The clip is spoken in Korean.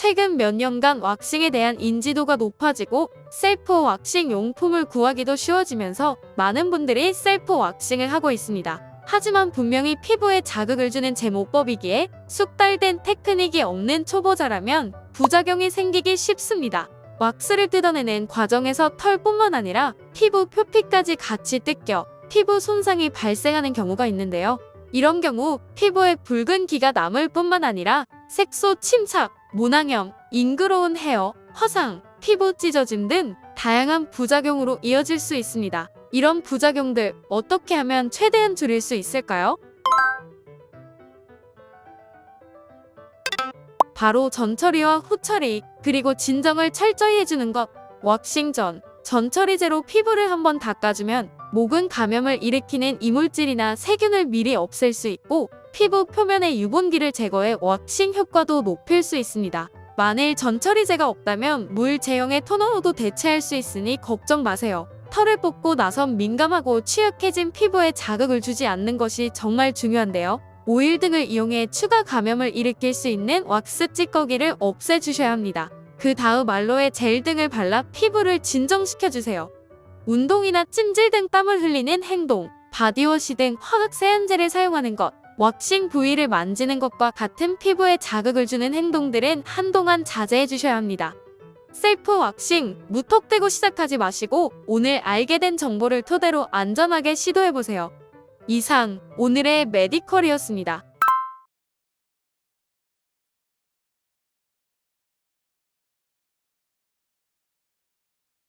최근 몇 년간 왁싱에 대한 인지도가 높아지고 셀프 왁싱 용품을 구하기도 쉬워지면서 많은 분들이 셀프 왁싱을 하고 있습니다. 하지만 분명히 피부에 자극을 주는 제모법이기에 숙달된 테크닉이 없는 초보자라면 부작용이 생기기 쉽습니다. 왁스를 뜯어내는 과정에서 털뿐만 아니라 피부 표피까지 같이 뜯겨 피부 손상이 발생하는 경우가 있는데요. 이런 경우 피부에 붉은 기가 남을 뿐만 아니라 색소 침착, 모낭염, 잉그러운 헤어, 화상, 피부 찢어짐 등 다양한 부작용으로 이어질 수 있습니다. 이런 부작용들 어떻게 하면 최대한 줄일 수 있을까요? 바로 전처리와 후처리, 그리고 진정을 철저히 해주는 것. 왁싱 전, 전처리제로 피부를 한번 닦아주면 모근 감염을 일으키는 이물질이나 세균을 미리 없앨 수 있고 피부 표면의 유분기를 제거해 왁싱 효과도 높일 수 있습니다. 만일 전처리제가 없다면 물 제형의 토너로도 대체할 수 있으니 걱정 마세요. 털을 뽑고 나선 민감하고 취약해진 피부에 자극을 주지 않는 것이 정말 중요한데요. 오일 등을 이용해 추가 감염을 일으킬 수 있는 왁스 찌꺼기를 없애주셔야 합니다. 그 다음 알로에 젤 등을 발라 피부를 진정시켜주세요. 운동이나 찜질 등 땀을 흘리는 행동, 바디워시 등 화학 세안제를 사용하는 것, 왁싱 부위를 만지는 것과 같은 피부에 자극을 주는 행동들은 한동안 자제해 주셔야 합니다. 셀프 왁싱, 무턱대고 시작하지 마시고 오늘 알게 된 정보를 토대로 안전하게 시도해 보세요. 이상 오늘의 메디컬이었습니다.